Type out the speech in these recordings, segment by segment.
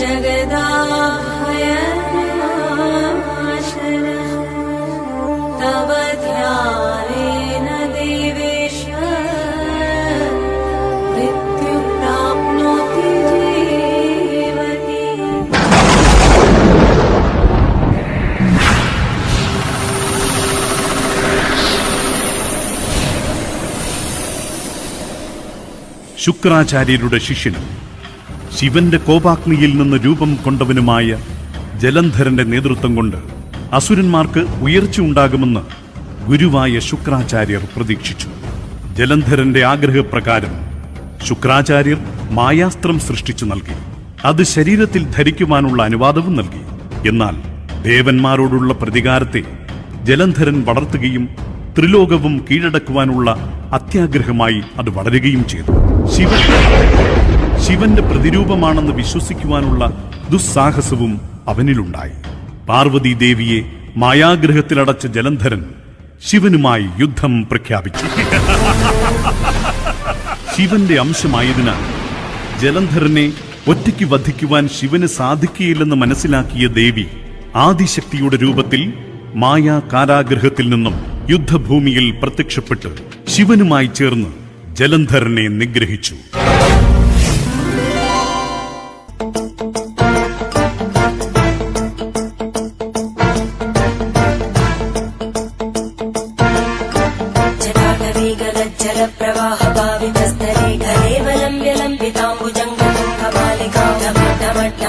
सर्वेशान जगदाभयनाशन तव ध्यानेन देवेश मृत्युं प्राप्नोति जीवति ശുക്രാചാര്യരുടെ ശിഷ്യനും ശിവന്റെ കോപാഗ്നിയിൽ നിന്ന് രൂപം കൊണ്ടവനുമായ ജലന്ധരന്റെ നേതൃത്വം കൊണ്ട് അസുരന്മാർക്ക് ഉയർച്ച ഉണ്ടാകുമെന്ന് ഗുരുവായ ശുക്രാചാര്യർ പ്രതീക്ഷിച്ചു. ജലന്ധരന്റെ ആഗ്രഹപ്രകാരം ശുക്രാചാര്യർ മായാസ്ത്രം സൃഷ്ടിച്ചു നൽകി. അത് ശരീരത്തിൽ ധരിക്കുവാനുള്ള അനുവാദവും നൽകി. എന്നാൽ ദേവന്മാരോടുള്ള പ്രതികാരത്തെ ജലന്ധരൻ വളർത്തുകയും ത്രിലോകവും കീഴടക്കുവാനുള്ള അത്യാഗ്രഹമായി അത് വളരുകയും ചെയ്തു. ശിവൻ ശിവന്റെ പ്രതിരൂപമാണെന്ന് വിശ്വസിക്കുവാനുള്ള ദുസ്സാഹസവും അവനിലുണ്ടായി. പാർവതി ദേവിയെ മായാഗ്രഹത്തിലടച്ച ജലന്ധരൻ ശിവനുമായി യുദ്ധം പ്രഖ്യാപിച്ചു. ശിവന്റെ അംശമായതിനാൽ ജലന്ധരനെ ഒറ്റയ്ക്ക് വധിക്കുവാൻ ശിവന് സാധിക്കുകയില്ലെന്ന് മനസ്സിലാക്കിയ ദേവി ആദിശക്തിയുടെ രൂപത്തിൽ മായാ കാരാഗ്രഹത്തിൽ നിന്നും യുദ്ധഭൂമിയിൽ പ്രത്യക്ഷപ്പെട്ട് ശിവനുമായി ചേർന്ന് ജലന്ധരനെ നിഗ്രഹിച്ചു.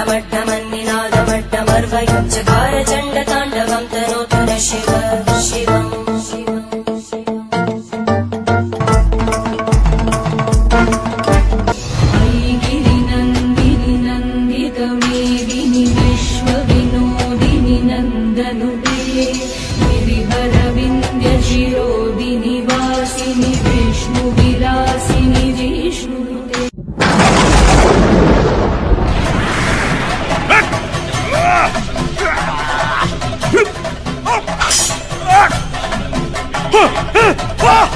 डमड्डमड्डमड्डमन्निनादमड्डमर्वयुच्चकार चण्डताण्डवं तनोतु न शिव शिवम् गिरिनन्दिनि नन्दितमेदिनि विश्वविनोदिनि नन्दनुते गिरिवरविन्द्यशिरोदिनि वासिनि विष्णुविलासिनि Ah!